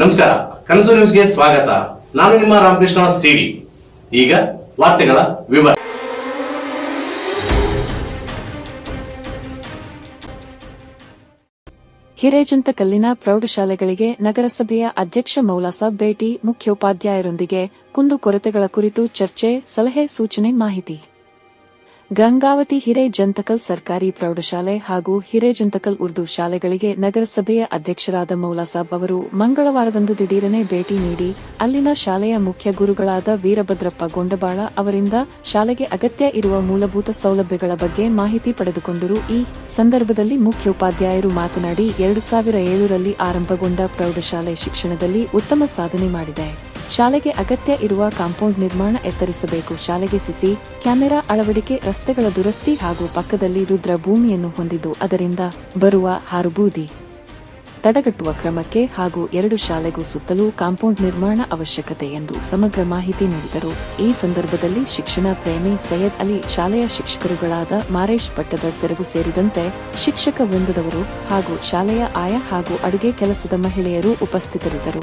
ನಮಸ್ಕಾರ, ಕನಸು ನ್ಯೂಸ್ಗೆ ಸ್ವಾಗತ. ನಾನು ನಿಮ್ಮ ರಾಮಕೃಷ್ಣ ಸಿಡಿ. ಈಗ ವಾರ್ತೆಗಳ ವಿವರ. ಹಿರೇಜಂತಕಲ್ಲಿನ ಪ್ರೌಢಶಾಲೆಗಳಿಗೆ ನಗರಸಭೆಯ ಅಧ್ಯಕ್ಷ ಮೌಲಾಸಾಬ್ ಭೇಟಿ ಮುಖ್ಯೋಪಾಧ್ಯಾಯರೊಂದಿಗೆ ಕುಂದುಕೊರತೆಗಳ ಕುರಿತು ಚರ್ಚೆ, ಸಲಹೆ, ಸೂಚನೆ, ಮಾಹಿತಿ. ಗಂಗಾವತಿ ಹಿರೇಜಂತಕಲ್ ಸರ್ಕಾರಿ ಪ್ರೌಢಶಾಲೆ ಹಾಗೂ ಹಿರೇಜಂತಕಲ್ ಉರ್ದು ಶಾಲೆಗಳಿಗೆ ನಗರಸಭೆಯ ಅಧ್ಯಕ್ಷರಾದ ಮೌಲಾಸಾಬ್ ಅವರು ಮಂಗಳವಾರದಂದು ದಿಢೀರನೆ ಭೇಟಿ ನೀಡಿ, ಅಲ್ಲಿನ ಶಾಲೆಯ ಮುಖ್ಯ ಗುರುಗಳಾದ ವೀರಭದ್ರಪ್ಪ ಗೊಂಡಬಾಳ ಅವರಿಂದ ಶಾಲೆಗೆ ಅಗತ್ಯ ಇರುವ ಮೂಲಭೂತ ಸೌಲಭ್ಯಗಳ ಬಗ್ಗೆ ಮಾಹಿತಿ ಪಡೆದುಕೊಂಡರು. ಈ ಸಂದರ್ಭದಲ್ಲಿ ಮುಖ್ಯೋಪಾಧ್ಯಾಯರು ಮಾತನಾಡಿ, ಎರಡು ಸಾವಿರ ಏಳರಲ್ಲಿ ಆರಂಭಗೊಂಡ ಪ್ರೌಢಶಾಲೆ ಶಿಕ್ಷಣದಲ್ಲಿ ಉತ್ತಮ ಸಾಧನೆ ಮಾಡಿದೆ. ಶಾಲೆಗೆ ಅಗತ್ಯ ಇರುವ ಕಾಂಪೌಂಡ್ ನಿರ್ಮಾಣ ಎತ್ತರಿಸಬೇಕು. ಶಾಲೆಗೆ ಸಿಸಿ, ಕ್ಯಾಮೆರಾ ಅಳವಡಿಕೆ, ರಸ್ತೆಗಳ ದುರಸ್ತಿ ಹಾಗೂ ಪಕ್ಕದಲ್ಲಿ ರುದ್ರ ಭೂಮಿಯನ್ನು ಹೊಂದಿದ್ದು ಅದರಿಂದ ಬರುವ ಹಾರುಬೂದಿ ತಡೆಗಟ್ಟುವ ಕ್ರಮಕ್ಕೆ ಹಾಗೂ ಎರಡು ಶಾಲೆಗೂ ಸುತ್ತಲೂ ಕಾಂಪೌಂಡ್ ನಿರ್ಮಾಣ ಅವಶ್ಯಕತೆ ಎಂದು ಸಮಗ್ರ ಮಾಹಿತಿ ನೀಡಿದರು. ಈ ಸಂದರ್ಭದಲ್ಲಿ ಶಿಕ್ಷಣ ಪ್ರೇಮಿ ಸೈಯದ್ ಅಲಿ, ಶಾಲೆಯ ಶಿಕ್ಷಕರುಗಳಾದ ಮಾರೇಶ್ ಪಟ್ಟದ ಸೆರಗು ಸೇರಿದಂತೆ ಶಿಕ್ಷಕ ವೃಂದದವರು ಹಾಗೂ ಶಾಲೆಯ ಆಯಾ ಹಾಗೂ ಅಡುಗೆ ಕೆಲಸದ ಮಹಿಳೆಯರು ಉಪಸ್ಥಿತರಿದ್ದರು.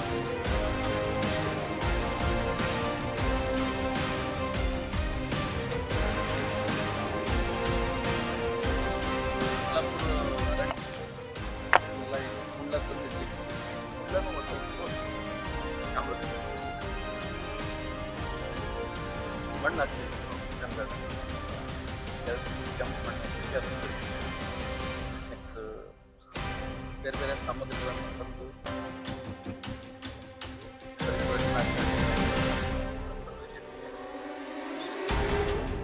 ಬೇರೆ ಬೇರೆ ಸಾಮಗ್ರಿಗಳನ್ನು ತಂದು ಸರಿಪಡಿಸಿ ಹಾಕ್ತೀವಿ.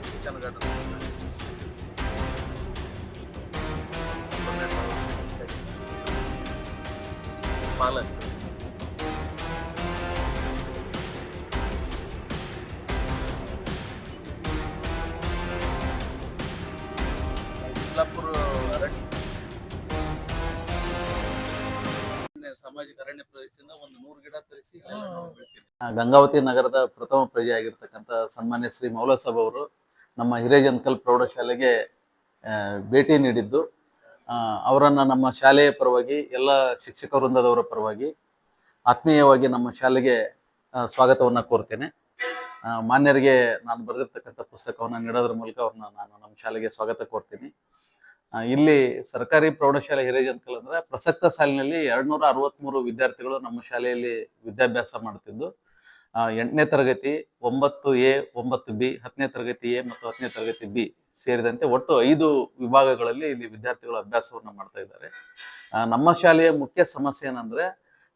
ಕಿಚನ್ ಗಾರ್ಡನ್ ಪಾಲಕ್ ಸಾಮಾಜಿಕ ಅರಣ್ಯ ಪ್ರದೇಶದಿಂದ ಒಂದು ನೂರು ಗಿಡ ತರಿಸಿ ಗಂಗಾವತಿ ನಗರದ ಪ್ರಥಮ ಪ್ರಜೆಯಾಗಿರ್ತಕ್ಕಂಥ ಸನ್ಮಾನ್ಯ ಶ್ರೀ ಮೌಲಸಾಬ್ ಅವರು ನಮ್ಮ ಹಿರೇಜನ್ಕಲ್ ಪ್ರೌಢಶಾಲೆಗೆ ಭೇಟಿ ನೀಡಿದ್ದು. ಅವರನ್ನು ಅವರನ್ನ ನಮ್ಮ ಶಾಲೆಯ ಪರವಾಗಿ ಎಲ್ಲ ಶಿಕ್ಷಕ ವೃಂದದವರ ಪರವಾಗಿ ಆತ್ಮೀಯವಾಗಿ ನಮ್ಮ ಶಾಲೆಗೆ ಸ್ವಾಗತವನ್ನು ಕೋರ್ತೇನೆ. ಆ, ಮಾನ್ಯರಿಗೆ ನಾನು ಬರೆದಿರ್ತಕ್ಕಂಥ ಪುಸ್ತಕವನ್ನು ನೀಡೋದ್ರ ಮೂಲಕ ಅವ್ರನ್ನ ನಾನು ನಮ್ಮ ಶಾಲೆಗೆ ಸ್ವಾಗತ ಕೋರ್ತೀನಿ. ಇಲ್ಲಿ ಸರ್ಕಾರಿ ಪ್ರೌಢಶಾಲೆ ಹಿರೇಜನ್ಕಲ್ ಅಂದ್ರೆ ಪ್ರಸಕ್ತ ಸಾಲಿನಲ್ಲಿ ಎರಡ್ನೂರ ಅರವತ್ಮೂರು ವಿದ್ಯಾರ್ಥಿಗಳು ನಮ್ಮ ಶಾಲೆಯಲ್ಲಿ ವಿದ್ಯಾಭ್ಯಾಸ ಮಾಡ್ತಿದ್ದು. ಎಂಟನೇ ತರಗತಿ ಒಂಬತ್ತು ಎ, ಒಂಬತ್ತು ಬಿ, ಹತ್ತನೇ ತರಗತಿ ಎ ಮತ್ತು ಹತ್ತನೇ ತರಗತಿ ಬಿ ಸೇರಿದಂತೆ ಒಟ್ಟು ಐದು ವಿಭಾಗಗಳಲ್ಲಿ ಇಲ್ಲಿ ವಿದ್ಯಾರ್ಥಿಗಳು ಅಭ್ಯಾಸವನ್ನು ಮಾಡ್ತಾ ಇದ್ದಾರೆ. ನಮ್ಮ ಶಾಲೆಯ ಮುಖ್ಯ ಸಮಸ್ಯೆ ಏನಂದ್ರೆ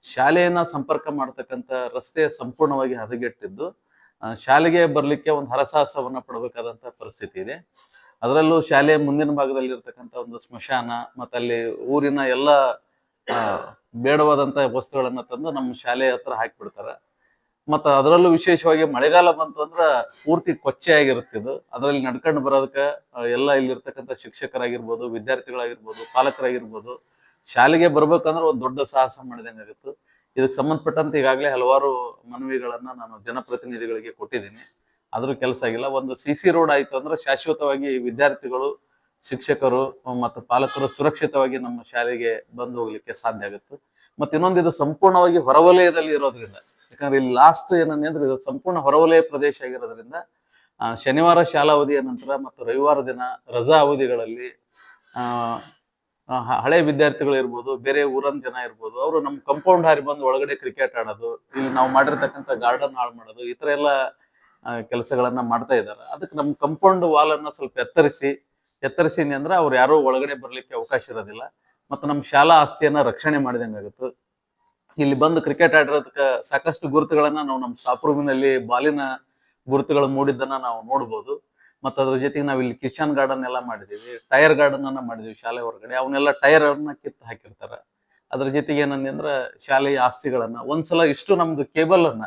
ಶಾಲೆಯನ್ನ ಸಂಪರ್ಕ ಮಾಡ್ತಕ್ಕಂಥ ರಸ್ತೆ ಸಂಪೂರ್ಣವಾಗಿ ಹದಗೆಟ್ಟಿದ್ದು. ಶಾಲೆಗೆ ಬರಲಿಕ್ಕೆ ಒಂದು ಹರಸಾಹಸವನ್ನ ಪಡಬೇಕಾದಂತ ಪರಿಸ್ಥಿತಿ ಇದೆ. ಅದರಲ್ಲೂ ಶಾಲೆಯ ಮುಂದಿನ ಭಾಗದಲ್ಲಿ ಇರ್ತಕ್ಕಂಥ ಒಂದು ಸ್ಮಶಾನ ಮತ್ತೆ ಅಲ್ಲಿ ಊರಿನ ಎಲ್ಲ ಬೇಡವಾದಂತಹ ಬೇಡವಾದಂತ ವಸ್ತುಗಳನ್ನ ತಂದು ನಮ್ಮ ಶಾಲೆ ಹತ್ರ ಹಾಕಿಬಿಡ್ತಾರೆ. ಮತ್ತ ಅದರಲ್ಲೂ ವಿಶೇಷವಾಗಿ ಮಳೆಗಾಲ ಬಂತು ಅಂದ್ರೆ ಪೂರ್ತಿ ಕೊಚ್ಚೆ ಆಗಿರುತ್ತೆ ಇದು. ಅದರಲ್ಲಿ ನಡ್ಕೊಂಡು ಬರೋದಕ್ಕೆ ಎಲ್ಲ ಇಲ್ಲಿರ್ತಕ್ಕಂಥ ಶಿಕ್ಷಕರಾಗಿರ್ಬೋದು, ವಿದ್ಯಾರ್ಥಿಗಳಾಗಿರ್ಬೋದು, ಪಾಲಕರಾಗಿರ್ಬೋದು, ಶಾಲೆಗೆ ಬರ್ಬೇಕಂದ್ರೆ ಒಂದು ದೊಡ್ಡ ಸಾಹಸ ಮಾಡಿದಂಗೆ ಆಗುತ್ತೆ. ಇದಕ್ಕೆ ಸಂಬಂಧಪಟ್ಟಂತೆ ಈಗಾಗಲೇ ಹಲವಾರು ಮನವಿಗಳನ್ನ ನಾನು ಜನಪ್ರತಿನಿಧಿಗಳಿಗೆ ಕೊಟ್ಟಿದ್ದೀನಿ. ಆದ್ರೂ ಕೆಲಸ ಆಗಿಲ್ಲ. ಒಂದು ಸಿ ಸಿ ರೋಡ್ ಆಯ್ತು ಅಂದ್ರೆ ಶಾಶ್ವತವಾಗಿ ವಿದ್ಯಾರ್ಥಿಗಳು, ಶಿಕ್ಷಕರು ಮತ್ತು ಪಾಲಕರು ಸುರಕ್ಷಿತವಾಗಿ ನಮ್ಮ ಶಾಲೆಗೆ ಬಂದು ಹೋಗ್ಲಿಕ್ಕೆ ಸಾಧ್ಯ ಆಗುತ್ತೆ. ಮತ್ತೆ ಇನ್ನೊಂದು ಇದು ಸಂಪೂರ್ಣವಾಗಿ ಹೊರವಲಯದಲ್ಲಿ ಇರೋದ್ರಿಂದ, ಯಾಕಂದ್ರೆ ಇಲ್ಲಿ ಲಾಸ್ಟ್ ಏನಂದ್ರೆ ಇದು ಸಂಪೂರ್ಣ ಹೊರವಲಯ ಪ್ರದೇಶ ಆಗಿರೋದ್ರಿಂದ ಶನಿವಾರ ಶಾಲಾ ಅವಧಿಯ ನಂತರ ಮತ್ತು ರವಿವಾರ ದಿನ ರಜಾ ಅವಧಿಗಳಲ್ಲಿ ಹಳೆ ವಿದ್ಯಾರ್ಥಿಗಳು ಇರ್ಬೋದು, ಬೇರೆ ಊರನ್ ಜನ ಇರ್ಬೋದು, ಅವರು ನಮ್ಮ ಕಂಪೌಂಡ್ ಹಾರಿ ಬಂದು ಒಳಗಡೆ ಕ್ರಿಕೆಟ್ ಆಡೋದು, ಇಲ್ಲಿ ನಾವು ಮಾಡಿರ್ತಕ್ಕಂಥ ಗಾರ್ಡನ್ ಹಾಳು ಮಾಡೋದು, ಈ ತರ ಎಲ್ಲ ಕೆಲಸಗಳನ್ನ ಮಾಡ್ತಾ ಇದ್ದಾರೆ. ಅದಕ್ಕೆ ನಮ್ಮ ಕಂಪೌಂಡ್ ವಾಲ್ ಅನ್ನ ಸ್ವಲ್ಪ ಎತ್ತರಿಸಿ ಎತ್ತರಿಸಿ ಅಂದ್ರೆ ಅವ್ರು ಯಾರು ಒಳಗಡೆ ಬರ್ಲಿಕ್ಕೆ ಅವಕಾಶ ಇರೋದಿಲ್ಲ. ಮತ್ತು ನಮ್ಮ ಶಾಲಾ ಆಸ್ತಿಯನ್ನ ರಕ್ಷಣೆ ಮಾಡಿದಂಗಾಗುತ್ತೆ ಇಲ್ಲಿ ಬಂದು ಕ್ರಿಕೆಟ್ ಆಡಿರೋದಕ್ಕೆ ಸಾಕಷ್ಟು ಗುರುತುಗಳನ್ನ ನಾವು ನಮ್ಮ ಸ್ಟಾಫ್ ರೂಮಿನಲ್ಲಿ ಬಾಲಿನ ಗುರುತುಗಳು ಮೂಡಿದ್ದನ್ನ ನಾವು ನೋಡ್ಬೋದು. ಮತ್ತು ಅದ್ರ ಜೊತೆಗೆ ನಾವು ಇಲ್ಲಿ ಕಿಚನ್ ಗಾರ್ಡನ್ ಎಲ್ಲ ಮಾಡಿದೀವಿ. ಟೈರ್ ಗಾರ್ಡನ್ ಅನ್ನ ಮಾಡಿದೀವಿ ಶಾಲೆ ಹೊರಗಡೆ. ಅವನ್ನೆಲ್ಲ ಟೈರ್ ಅನ್ನ ಕಿತ್ತು ಹಾಕಿರ್ತಾರ. ಅದ್ರ ಜೊತೆಗೆ ಏನಂದ್ರೆ ಶಾಲೆಯ ಆಸ್ತಿಗಳನ್ನ ಒಂದ್ಸಲ ಇಷ್ಟು ನಮ್ದು ಕೇಬಲ್ ಅನ್ನ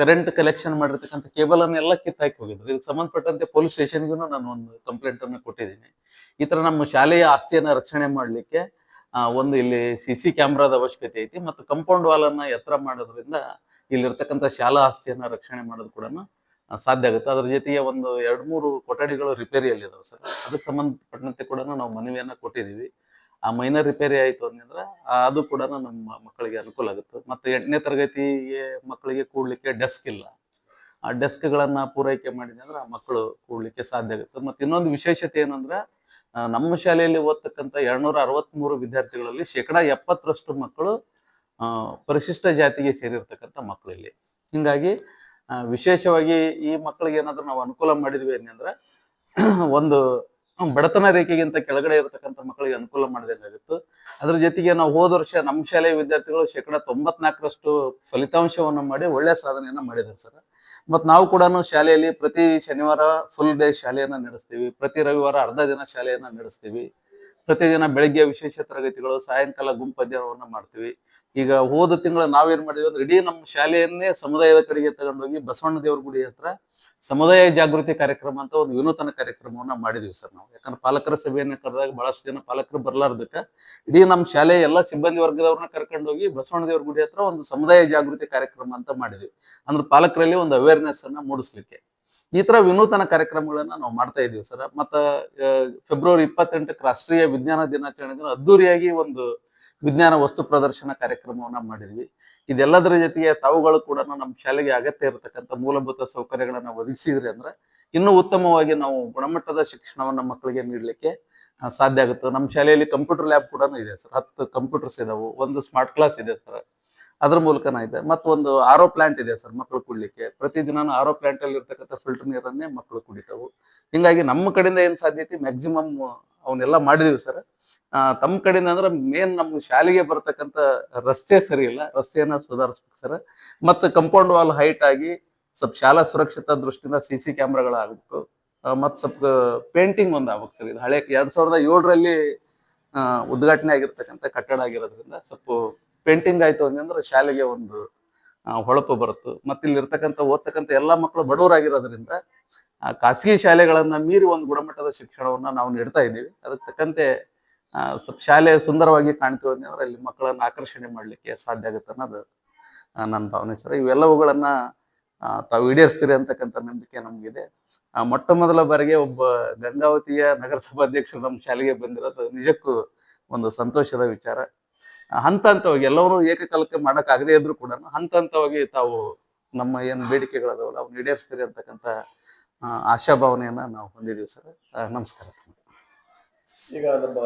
ಕರೆಂಟ್ ಕಲೆಕ್ಷನ್ ಮಾಡಿರ್ತಕ್ಕಂಥ ಕೇಬಲ್ ಅನ್ನ ಎಲ್ಲ ಕಿತ್ತಾಕಿ ಹೋಗಿದ್ರು. ಇದಕ್ಕೆ ಸಂಬಂಧಪಟ್ಟಂತೆ ಪೊಲೀಸ್ ಸ್ಟೇಷನ್ಗೂ ನಾನು ಒಂದು ಕಂಪ್ಲೇಂಟ್ ಅನ್ನ ಕೊಟ್ಟಿದ್ದೀನಿ. ಈ ತರ ನಮ್ಮ ಶಾಲೆಯ ಆಸ್ತಿಯನ್ನ ರಕ್ಷಣೆ ಮಾಡಲಿಕ್ಕೆ ಒಂದು ಇಲ್ಲಿ ಸಿ ಸಿ ಕ್ಯಾಮ್ರಾದ ಅವಶ್ಯಕತೆ ಐತಿ ಮತ್ತು ಕಂಪೌಂಡ್ ವಾಲ್ ಅನ್ನ ಎತ್ತರ ಮಾಡೋದ್ರಿಂದ ಇಲ್ಲಿರ್ತಕ್ಕಂಥ ಶಾಲಾ ಆಸ್ತಿಯನ್ನ ರಕ್ಷಣೆ ಮಾಡೋದು ಕೂಡ ಸಾಧ್ಯ ಆಗುತ್ತೆ. ಅದ್ರ ಜೊತೆಗೆ ಒಂದು ಎರಡು ಮೂರು ಕೊಠಡಿಗಳು ರಿಪೇರಿಯಲ್ಲಿದ್ದಾವೆ ಸರ್. ಅದಕ್ಕೆ ಸಂಬಂಧಪಟ್ಟಂತೆ ಕೂಡ ನಾವು ಮನವಿಯನ್ನ ಕೊಟ್ಟಿದ್ದೀವಿ. ಆ ಮೈನರ್ ರಿಪೇರಿ ಆಯಿತು ಅಂದ್ರೆ ಅದು ಕೂಡ ನಮ್ಮ ಮಕ್ಕಳಿಗೆ ಅನುಕೂಲ ಆಗುತ್ತೆ. ಮತ್ತೆ ಎಂಟನೇ ತರಗತಿಗೆ ಮಕ್ಕಳಿಗೆ ಕೂಡಲಿಕ್ಕೆ ಡೆಸ್ಕ್ ಇಲ್ಲ. ಆ ಡೆಸ್ಕ್ಗಳನ್ನ ಪೂರೈಕೆ ಮಾಡಿದ್ರೆ ಅಂದ್ರೆ ಆ ಮಕ್ಕಳು ಕೂಡಲಿಕ್ಕೆ ಸಾಧ್ಯ ಆಗುತ್ತೆ. ಮತ್ತೆ ಇನ್ನೊಂದು ವಿಶೇಷತೆ ಏನಂದ್ರೆ ನಮ್ಮ ಶಾಲೆಯಲ್ಲಿ ಓದ್ತಕ್ಕಂಥ ಎರಡ್ನೂರ ಅರವತ್ಮೂರು ವಿದ್ಯಾರ್ಥಿಗಳಲ್ಲಿ ಶೇಕಡ ಎಪ್ಪತ್ತರಷ್ಟು ಮಕ್ಕಳು ಪರಿಶಿಷ್ಟ ಜಾತಿಗೆ ಸೇರಿರ್ತಕ್ಕಂಥ ಮಕ್ಕಳಲ್ಲಿ ಹಿಂಗಾಗಿ ವಿಶೇಷವಾಗಿ ಈ ಮಕ್ಕಳಿಗೆ ಏನಾದ್ರೂ ನಾವು ಅನುಕೂಲ ಮಾಡಿದ್ವಿ ಅಂದ್ರೆ, ಒಂದು ಬಡತನ ರೇಖೆಗಿಂತ ಕೆಳಗಡೆ ಇರತಕ್ಕಂಥ ಮಕ್ಕಳಿಗೆ ಅನುಕೂಲ ಮಾಡಿದಂಗಾಗುತ್ತೆ. ಅದ್ರ ಜೊತೆಗೆ ನಾವು ಹೋದ ವರ್ಷ ನಮ್ಮ ಶಾಲೆಯ ವಿದ್ಯಾರ್ಥಿಗಳು ಶೇಕಡ ತೊಂಬತ್ನಾಲ್ಕರಷ್ಟು ಫಲಿತಾಂಶವನ್ನು ಮಾಡಿ ಒಳ್ಳೆಯ ಸಾಧನೆಯನ್ನು ಮಾಡಿದ್ದಾರೆ ಸರ್. ಮತ್ತು ನಾವು ಕೂಡ ಶಾಲೆಯಲ್ಲಿ ಪ್ರತಿ ಶನಿವಾರ ಫುಲ್ ಡೇ ಶಾಲೆಯನ್ನು ನಡೆಸ್ತೀವಿ. ಪ್ರತಿ ರವಿವಾರ ಅರ್ಧ ದಿನ ಶಾಲೆಯನ್ನು ನಡೆಸ್ತೀವಿ. ಪ್ರತಿದಿನ ಬೆಳಗ್ಗೆ ವಿಶೇಷ ತರಗತಿಗಳು, ಸಾಯಂಕಾಲ ಗುಂಪು ಅಧ್ಯಯನವನ್ನು ಮಾಡ್ತೀವಿ. ಈಗ ಹೋದ ತಿಂಗಳು ನಾವೇನು ಮಾಡಿದ್ವಿ ಅಂದ್ರೆ ಇಡೀ ನಮ್ಮ ಶಾಲೆಯನ್ನೇ ಸಮುದಾಯದ ಕಡೆಗೆ ತಗೊಂಡೋಗಿ ಬಸವಣ್ಣ ದೇವ್ರ ಗುಡಿ ಹತ್ರ ಸಮುದಾಯ ಜಾಗೃತಿ ಕಾರ್ಯಕ್ರಮ ಅಂತ ಒಂದು ವಿನೂತನ ಕಾರ್ಯಕ್ರಮವನ್ನ ಮಾಡಿದ್ವಿ ಸರ್ ನಾವು. ಯಾಕಂದ್ರೆ ಪಾಲಕರ ಸಭೆಯನ್ನ ಕರೆದಾಗ ಬಹಳಷ್ಟು ಜನ ಪಾಲಕರು ಬರ್ಲಾರ್ದಕ್ಕ ಇಡೀ ನಮ್ಮ ಶಾಲೆ ಎಲ್ಲ ಸಿಬ್ಬಂದಿ ವರ್ಗದವ್ರನ್ನ ಕರ್ಕೊಂಡೋಗಿ ಬಸವಣ್ಣ ದೇವ್ರ ಗುಡಿ ಹತ್ರ ಒಂದು ಸಮುದಾಯ ಜಾಗೃತಿ ಕಾರ್ಯಕ್ರಮ ಅಂತ ಮಾಡಿದ್ವಿ. ಅಂದ್ರೆ ಪಾಲಕರಲ್ಲಿ ಒಂದು ಅವೇರ್ನೆಸ್ ಅನ್ನ ಮೂಡಿಸ್ಲಿಕ್ಕೆ. ಈ ತರ ವಿನೂತನ ಕಾರ್ಯಕ್ರಮಗಳನ್ನ ನಾವು ಮಾಡ್ತಾ ಇದೀವಿ ಸರ್. ಮತ್ತ ಫೆಬ್ರವರಿ ಇಪ್ಪತ್ತೆಂಟಕ್ಕೆ ರಾಷ್ಟ್ರೀಯ ವಿಜ್ಞಾನ ದಿನಾಚರಣೆ ದಿನ ಅದ್ದೂರಿಯಾಗಿ ಒಂದು ವಿಜ್ಞಾನ ವಸ್ತು ಪ್ರದರ್ಶನ ಕಾರ್ಯಕ್ರಮವನ್ನ ಮಾಡಿದ್ವಿ. ಇದೆಲ್ಲದರ ಜೊತೆಗೆ ತಾವುಗಳು ಕೂಡ ನಮ್ಮ ಶಾಲೆಗೆ ಅಗತ್ಯ ಇರತಕ್ಕಂಥ ಮೂಲಭೂತ ಸೌಕರ್ಯಗಳನ್ನ ಒದಗಿಸಿದ್ರಿ ಅಂದ್ರೆ ಇನ್ನೂ ಉತ್ತಮವಾಗಿ ನಾವು ಗುಣಮಟ್ಟದ ಶಿಕ್ಷಣವನ್ನ ಮಕ್ಕಳಿಗೆ ನೀಡಲಿಕ್ಕೆ ಸಾಧ್ಯ ಆಗುತ್ತೆ. ನಮ್ಮ ಶಾಲೆಯಲ್ಲಿ ಕಂಪ್ಯೂಟರ್ ಲ್ಯಾಬ್ ಕೂಡ ಇದೆ ಸರ್. ಹತ್ತು ಕಂಪ್ಯೂಟರ್ಸ್ ಇದಾವೆ. ಒಂದು ಸ್ಮಾರ್ಟ್ ಕ್ಲಾಸ್ ಇದೆ ಸರ್. ಅದ್ರ ಮೂಲಕನ ಇದೆ ಮತ್ತೊಂದು ಆರೋ ಪ್ಲಾಂಟ್ ಇದೆ ಸರ್ ಮಕ್ಕಳು ಕುಡ್ಲಿಕ್ಕೆ. ಪ್ರತಿದಿನ ಆರೋ ಪ್ಲಾಂಟ್ ಅಲ್ಲಿ ಇರ್ತಕ್ಕಂಥ ಫಿಲ್ಟರ್ ನೀರನ್ನೇ ಮಕ್ಕಳು ಕುಡಿತಾವು. ಹಿಂಗಾಗಿ ನಮ್ಮ ಕಡೆಯಿಂದ ಏನು ಸಾಧ್ಯತೆ? ಮ್ಯಾಕ್ಸಿಮಮ್ ಅವನ್ನೆಲ್ಲ ಮಾಡಿದೀವಿ ಸರ್. ತಮ್ಮ ಕಡೆಯಿಂದ ಅಂದ್ರೆ ಮೇನ್ ನಮ್ಮ ಶಾಲೆಗೆ ಬರ್ತಕ್ಕಂಥ ರಸ್ತೆ ಸರಿ ಇಲ್ಲ ರಸ್ತೆಯನ್ನ ಸುಧಾರಿಸ್ಬೇಕು ಸರ್ ಮತ್ತೆ ಕಂಪೌಂಡ್ ವಾಲ್ ಹೈಟ್ ಆಗಿ ಸ್ವಲ್ಪ ಶಾಲಾ ಸುರಕ್ಷತಾ ದೃಷ್ಟಿಯಿಂದ ಸಿ ಸಿ ಕ್ಯಾಮ್ರಾಗಳಾಗಬೇಕು. ಮತ್ತು ಸ್ವಲ್ಪ ಪೇಂಟಿಂಗ್ ಒಂದು ಆಗ್ಬೇಕು ಸರ್ ಇದು ಹಳೆ, ಎರಡ್ ಸಾವಿರದ ಏಳರಲ್ಲಿ ಉದ್ಘಾಟನೆ ಆಗಿರ್ತಕ್ಕಂಥ ಕಟ್ಟಡ ಆಗಿರೋದ್ರಿಂದ ಸ್ವಲ್ಪ ಪೇಂಟಿಂಗ್ ಆಯ್ತು ಅಂದ್ರೆ ಶಾಲೆಗೆ ಒಂದು ಹೊಳಪು ಬರುತ್ತೆ. ಮತ್ತೆ ಇಲ್ಲಿ ಇರ್ತಕ್ಕಂಥ ಓದ್ತಕ್ಕಂಥ ಎಲ್ಲಾ ಮಕ್ಕಳು ಬಡವರಾಗಿರೋದ್ರಿಂದ ಖಾಸಗಿ ಶಾಲೆಗಳನ್ನ ಮೀರಿ ಒಂದು ಗುಣಮಟ್ಟದ ಶಿಕ್ಷಣವನ್ನ ನಾವು ನೀಡ್ತಾ ಇದ್ದೀವಿ. ಅದಕ್ಕೆ ತಕ್ಕಂತೆ ಶಾಲೆ ಸುಂದರವಾಗಿ ಕಾಣ್ತೀವಿ ಅಂದ್ರೆ ಅಲ್ಲಿ ಮಕ್ಕಳನ್ನ ಆಕರ್ಷಣೆ ಮಾಡ್ಲಿಕ್ಕೆ ಸಾಧ್ಯ ಆಗುತ್ತೆ ಅನ್ನೋದು ನನ್ನ ಭಾವನೆ ಸರ್. ಇವೆಲ್ಲವುಗಳನ್ನ ತಾವು ಈಡೇರಿಸ್ತೀರಿ ಅಂತಕ್ಕಂಥ ನಂಬಿಕೆ ನಮಗಿದೆ. ಮೊಟ್ಟ ಮೊದಲ ಬಾರಿಗೆ ಒಬ್ಬ ಗಂಗಾವತಿಯ ನಗರಸಭಾಧ್ಯಕ್ಷರು ನಮ್ಮ ಶಾಲೆಗೆ ಬಂದಿರೋದು ನಿಜಕ್ಕೂ ಒಂದು ಸಂತೋಷದ ವಿಚಾರ. ಹಂತ ಹಂತವಾಗಿ ಎಲ್ಲರೂ ಏಕಕಾಲಕ್ಕೆ ಮಾಡಕ್ ಆಗದೇ ಇದ್ರು ಕೂಡ ಹಂತ ಹಂತವಾಗಿ ತಾವು ನಮ್ಮ ಏನು ಬೇಡಿಕೆಗಳದಾವಲ್ಲ ಅವ್ನು ಈಡೇರಿಸ್ತೀರಿ ಅಂತಕ್ಕಂಥ ಆಶಾ ಆಶಾಭಾವನೆಯನ್ನ ನಾವು ಹೊಂದಿದ್ದೀವಿ ಸರ್. ನಮಸ್ಕಾರ. ಈಗ ನಮ್ಮ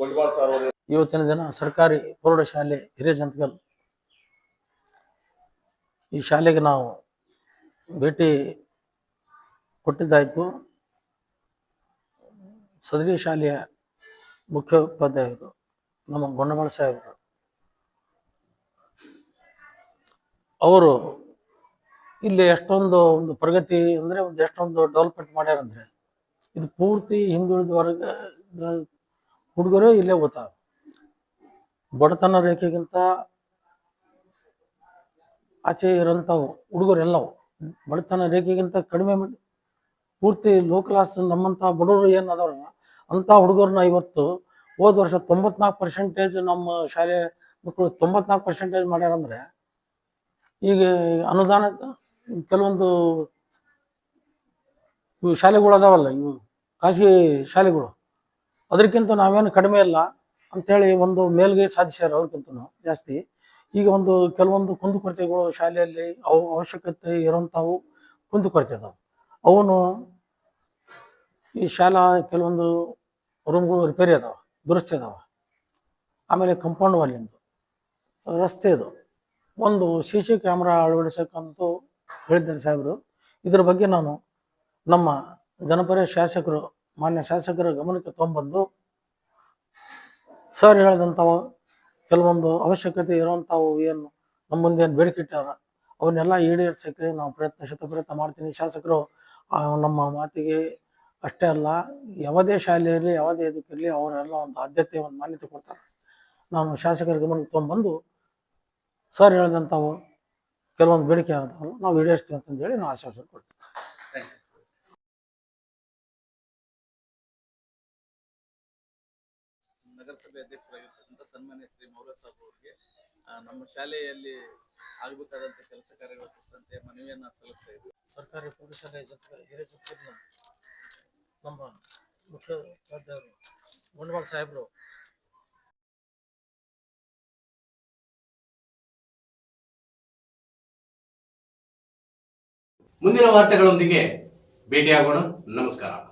ಬಂಡವಾಳ ಸರ್ ಅವರು ಇವತ್ತಿನ ದಿನ ಸರ್ಕಾರಿ ಪ್ರೌಢಶಾಲೆ ಹಿರೇಜಂತಗಲ್ ಈ ಶಾಲೆಗೆ ನಾವು ಭೇಟಿ ಕೊಟ್ಟಿದ್ದಾಯಿತು. ಸದರಿ ಶಾಲೆಯ ಮುಖ್ಯೋಪಾಧ್ಯಾಯರು ನಮ್ಮ ಗೊಂಡಮಾಳ ಸಾಹೇಬರು ಅವರು. ಇಲ್ಲಿ ಎಷ್ಟೊಂದು ಒಂದು ಪ್ರಗತಿ ಅಂದರೆ ಒಂದು ಎಷ್ಟೊಂದು ಡೆವಲಪ್ಮೆಂಟ್ ಮಾಡ್ಯಾರಂದ್ರೆ ಇದು ಪೂರ್ತಿ ಹಿಂದುಳಿದ ವರ್ಗ ಹುಡುಗರು ಇಲ್ಲೇ ಓದ್ತಾರ ಬಡತನ ರೇಖೆಗಿಂತ ಆಚೆ ಇರೋಂಥವು ಹುಡುಗರೆಲ್ಲವು ಬಡತನ ರೇಖೆಗಿಂತ ಕಡಿಮೆ ಪೂರ್ತಿ ಲೋ ಕ್ಲಾಸ್ ನಮ್ಮಂಥ ಬಡವರು ಏನು ಅದಾರಲ್ಲ ಅಂಥ ಹುಡುಗರನ್ನ ಇವತ್ತು ಹೋದ ವರ್ಷ ತೊಂಬತ್ನಾಲ್ಕು ಪರ್ಸೆಂಟೇಜ್ ನಮ್ಮ ಶಾಲೆ ಮಕ್ಕಳು ತೊಂಬತ್ನಾಲ್ಕು ಪರ್ಸೆಂಟೇಜ್ ಮಾಡ್ಯಾರಂದ್ರೆ, ಈಗ ಅನುದಾನ ಕೆಲವೊಂದು ಇವು ಶಾಲೆಗಳು ಅದಾವಲ್ಲ, ಇವು ಖಾಸಗಿ ಶಾಲೆಗಳು. ಅದಕ್ಕಿಂತ ನಾವೇನು ಕಡಿಮೆ ಇಲ್ಲ ಅಂಥೇಳಿ ಒಂದು ಮೇಲ್ಗೈ ಸಾಧಿಸ್ಯಾರ ಅವ್ರಿಗಿಂತ ಜಾಸ್ತಿ. ಈಗ ಒಂದು ಕೆಲವೊಂದು ಕುಂದುಕೊರತೆಗಳು ಶಾಲೆಯಲ್ಲಿ ಅವು ಅವಶ್ಯಕತೆ ಇರೋಂಥವು ಕುಂದುಕೊರತೆ ಅದಾವೆ. ಅವನು ಈ ಶಾಲಾ ಕೆಲವೊಂದು ರೂಮ್ಗಳು ರಿಪೇರಿ ಅದಾವೆ, ದುರಸ್ತಿ ಅದಾವೆ. ಆಮೇಲೆ ಕಂಪೌಂಡ್ ವಾಲಿಂದು ರಸ್ತೆದು ಒಂದು ಸಿ ಸಿ ಕ್ಯಾಮ್ರಾ ಅಳವಡಿಸಕ್ಕಂತೂ ಹೇಳಿದ್ದಾರೆ ಸಾಹೇಬರು. ಇದ್ರ ಬಗ್ಗೆ ನಾನು ನಮ್ಮ ಜನಪರ ಶಾಸಕರು, ಮಾನ್ಯ ಶಾಸಕರ ಗಮನಕ್ಕೆ ತೊಗೊಂಬಂದು ಸರ್ ಹೇಳಿದಂಥವು ಕೆಲವೊಂದು ಅವಶ್ಯಕತೆ ಇರುವಂಥವು ಏನು, ನಮ್ಮ ಮುಂದೆ ಏನು ಬೇಡಿಕೆ ಇಟ್ಟಾರ, ಅವನ್ನೆಲ್ಲ ಈಡೇರಿಸೋಕ್ಕೆ ನಾವು ಪ್ರಯತ್ನ ಶತ ಪ್ರಯತ್ನ ಮಾಡ್ತೀನಿ. ಶಾಸಕರು ನಮ್ಮ ಮಾತಿಗೆ ಅಷ್ಟೇ ಅಲ್ಲ, ಯಾವುದೇ ಶಾಲೆಯಲ್ಲಿ, ಯಾವುದೇ ಇದಕ್ಕಿರಲಿ ಅವರೆಲ್ಲ ಒಂದು ಆದ್ಯತೆ, ಒಂದು ಮಾನ್ಯತೆ ಕೊಡ್ತಾರೆ. ನಾನು ಶಾಸಕರ ಗಮನಕ್ಕೆ ತೊಗೊಂಡ್ಬಂದು ಸರ್ ಹೇಳಿದಂಥವು ಕೆಲವೊಂದು ಬೇಡಿಕೆ ಆದವು ನಾವು ಈಡೇರಿಸ್ತೀವಿ ಅಂತಂದೇಳಿ ನಾವು ಆಶ್ವಾಸನೆ ಕೊಡ್ತೀವಿ ನಗರಸಭೆ ಅಧ್ಯಕ್ಷರಾಗಿರ್ತಕ್ಕಂಥ ಸನ್ಮಾನ್ಯ ಶ್ರೀ ಮೌರ್ಯ ಸಾಬ್ ಅವರಿಗೆ ನಮ್ಮ ಶಾಲೆಯಲ್ಲಿ ಆಗಬೇಕಾದಂತಹ ಕೆಲಸ ಕಾರ್ಯಗಳ ಕುರಿತಂತೆ ಮನವಿಯನ್ನ ಸಲ್ಲಿಸ್ತಾ ಇದ್ದೀವಿ ಸರ್ಕಾರಿ ಪ್ರೌಢಶಾಲೆ ಹಿರಿಯ ನಮ್ಮ ಮುಖ್ಯ ಉಪಾಧ್ಯಾಯರು ಬಂಡವಾಳ ಸಾಹೇಬರು ಮುಂದಿನ ವಾರ್ತೆಗಳೊಂದಿಗೆ ಭೇಟಿಯಾಗೋಣ. ನಮಸ್ಕಾರ.